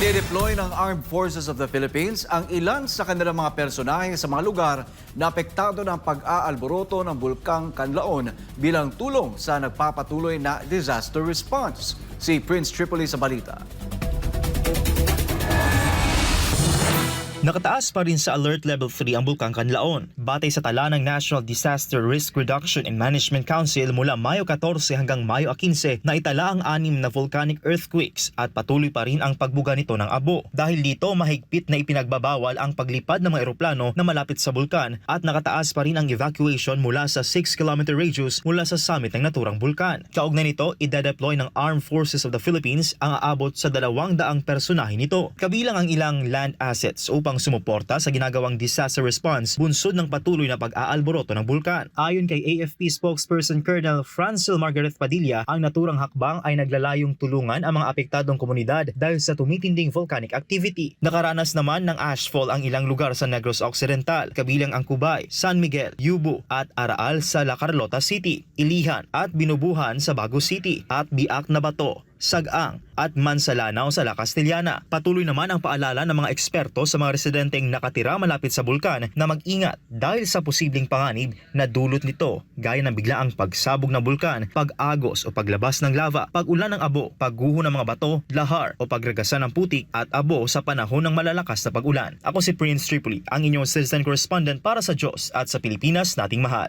Ide-deploy ng Armed Forces of the Philippines ang ilan sa kanilang mga personahe sa mga lugar na apektado ng pag-aalboroto ng Bulkang Kanlaon bilang tulong sa nagpapatuloy na disaster response. Si Prince Tripoli sa balita. Nakataas pa rin sa Alert Level 3 ang Bulkang Kanlaon. Batay sa tala ng National Disaster Risk Reduction and Management Council mula Mayo 14 hanggang Mayo 15 na itala ang anim na volcanic earthquakes at patuloy pa rin ang pagbuga nito ng abo. Dahil dito mahigpit na ipinagbabawal ang paglipad ng mga eroplano na malapit sa bulkan at nakataas pa rin ang evacuation mula sa 6 km radius mula sa summit ng naturang bulkan. Kaugnay nito, idedeploy ng Armed Forces of the Philippines ang aabot sa dalawang daang personahe nito. Kabilang ang ilang land assets upang sumuporta sa ginagawang disaster response bunsod ng patuloy na pag-aalboroto ng bulkan. Ayon kay AFP spokesperson Colonel Francil Margaret Padilla, ang naturang hakbang ay naglalayong tulungan ang mga apektadong komunidad dahil sa tumitinding volcanic activity. Nakaranas naman ng ashfall ang ilang lugar sa Negros Occidental, kabilang ang Cubay, San Miguel, Yubu at Araal sa La Carlota City, Ilihan at Binubuhan sa Bago City at Biak na Bato, Sagaang at Mansalanaw sa La Castellana. Patuloy naman ang paalala ng mga eksperto sa mga residenteng nakatira malapit sa bulkan na mag-ingat dahil sa posibleng panganib na dulot nito gaya ng biglaang pagsabog ng bulkan, pag-agos o paglabas ng lava, pag-ulan ng abo, pagguho ng mga bato, lahar o pagragasan ng putik at abo sa panahon ng malalakas na pag-ulan. Ako si Prince Tripoli, ang inyong citizen correspondent para sa Diyos at sa Pilipinas nating mahal.